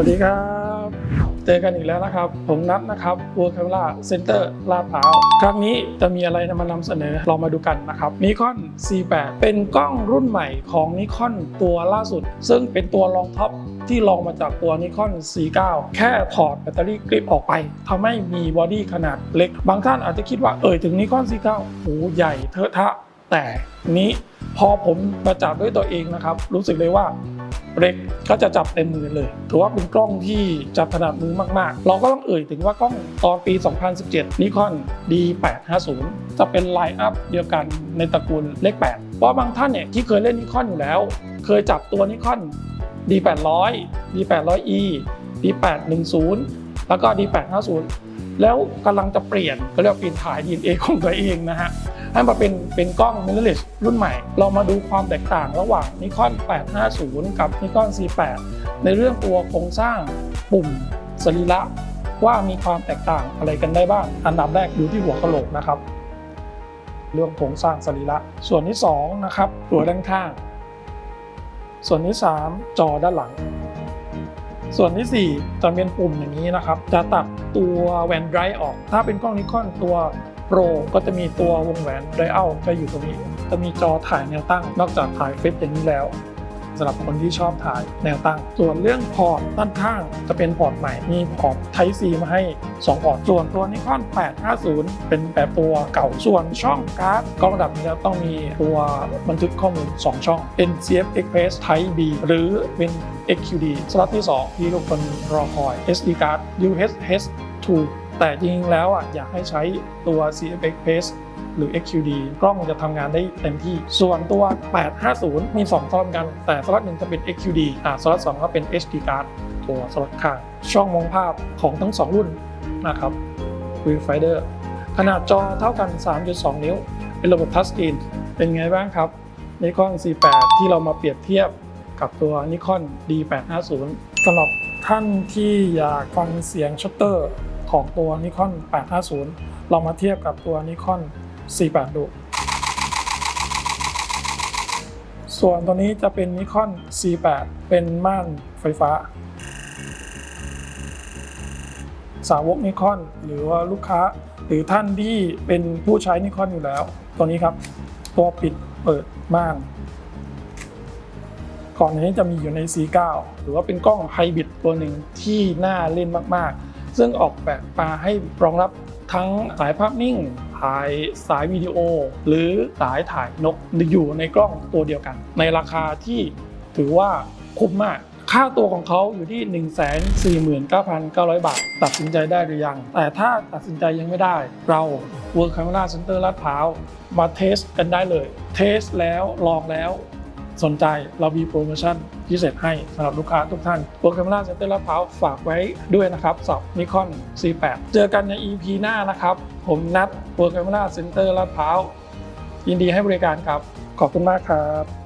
วัสดีครับ เจอกันอีกแล้วนะครับ ผมนัทนะครับ World Camera Center ลาดพร้าวครั้งนี้จะมีอะไรมานำเสนอลองมาดูกันนะครับ Nikon C8 เป็นกล้องรุ่นใหม่ของ Nikon ตัวล่าสุด ซึ่งเป็นตัวรองท็อปที่ลองมาจากตัว Nikon C9 แค่ถอดแบตเตอรี่กริปออกไปทำให้มีบอดี้ขนาดเล็ก บางท่านอาจจะคิดว่าเอ่ยถึง Nikon C9 โหใหญ่เทอะทะแต่นี้พอผมมาจับด้วยตัวเองนะครับ รู้สึกเลยว่า เล็กก็จะจับเต็มมือเลย ถือว่าเป็นกล้องที่จับถนัดมือมากๆ เราก็ต้องเอ่ยถึงว่ากล้องตอนปี 2017 Nikon D850 จะเป็นไลน์อัพเดียวกันในตระกูลเลข 8 เพราะบางท่านเนี่ยที่เคยเล่น Nikon อยู่แล้ว เคยจับตัว Nikon D800 D800E D810 แล้วก็ D850 แล้วกำลังจะเปลี่ยนก็เรียกว่าเปลี่ยนถ่าย DNA ของตัวเองนะฮะให้มาเป็นเป็นกล้อง mirrorless รุ่นใหม่ เรามาดูความแตกต่างระหว่าง Nikon 850 กับ Nikon C8 ในเรื่องตัวโครงสร้างปุ่มสรีระว่ามีความแตกต่างอะไรกันได้บ้าง อันดับแรกดูที่หัวกะโหลกนะครับ เรื่องโครงสร้างสรีระ ส่วนที่2นะครับตัวด้านข้าง ส่วนที่ 3 จอด้านหลัง ส่วนทีสี่ 4จะเป็นปุ่มอย่างนี้นะครับ จะตัดตัวแหวนไดร์ออก ถ้าเป็นกล้องนิคอนตัวโปรก็จะมีตัววงแหวนไดเอาจะอยู่ตรงนี้ จะมีจอถ่ายแนวตั้ง นอกจากถ่ายเฟซอย่างนี้แล้ว สำหรับคนที่ชอบถ่ายแนวตั้ง ส่วนเรื่องพอร์ตด้านข้างจะเป็นพอร์ตใหม่ มีพอร์ต Type C มาให้ 2 พอร์ต ส่วนตัวนิคอน850 เป็นแบบตัวเก่า ส่วนช่องการ์ดกล้องระดับนี้แล้วต้องมีตัวบันทึกข้อมูล 2 ช่องเป็น CF Express Type B หรือเป็น XQD สล็อตที่ 2 ที่ทุกคนรอคอย SD card UHS 2 แต่จริงๆแล้วอะอยากให้ใช้ตัว CF Express หรือ XQD กล้องจะทำงานได้เต็มที่ ส่วนตัว 850 มี 2สล็อตกัน แต่สล็อตหนึ่งจะเป็น XQD อ่าสล็อต2ก็เป็น HD card ตัวสล็อตข้างช่องมองภาพของทั้ง 2 รุ่นนะครับ Viewfinder ขนาดจอเท่ากัน 3.2 นิ้ว เป็นระบบทัชสกรีนเป็นไงบ้างครับ Nikon C8 ที่เรามาเปรียบเทียบกับตัว Nikon D850 สำหรับท่านที่อยากฟังเสียงชัตเตอร์ ของตัว Nikon 850ลองมาเทียบกับตัว Nikon C8 ดู ส่วนตัวนี้จะเป็น Nikon C8 เป็นม่านไฟฟ้า สาวกนิคอน หรือว่าลูกค้า หรือท่านที่เป็นผู้ใช้นิคอนอยู่แล้ว ตัวนี้ครับ ตัวปิดเปิดม่านก่อนนี้จะมีอยู่ใน C9 หรือว่าเป็นกล้องไฮบริดตัวหนึ่งที่น่าเล่นมาก ๆ ซึ่งออกแบบมาให้รองรับทั้งสายภาพนิ่งถ่ายสายวิดีโอ หรือสายถ่ายนกอยู่ในกล้องตัวเดียวกัน ในราคาที่ถือว่าคุ้มมากค่าตัวของเขาอยู่ที่ 149,900 บาท ตัดสินใจได้หรือยัง แต่ถ้าตัดสินใจยังไม่ได้ เรา World Camera Center ลาดพร้าว มาเทสกันได้เลย เทสแล้วลองแล้ว สนใจเรามีโปรโมชั่นพิเศษให้สำหรับลูกค้าทุกท่าน World Camera Center ลาดพร้าวฝากไว้ด้วยนะครับสอบนิคอน C8 เจอกันใน EP หน้านะครับ ผมนัดโปรแกรมล่าเซ็นเตอร์ลาดพร้าวยินดีให้บริการครับ ขอบคุณมากครับ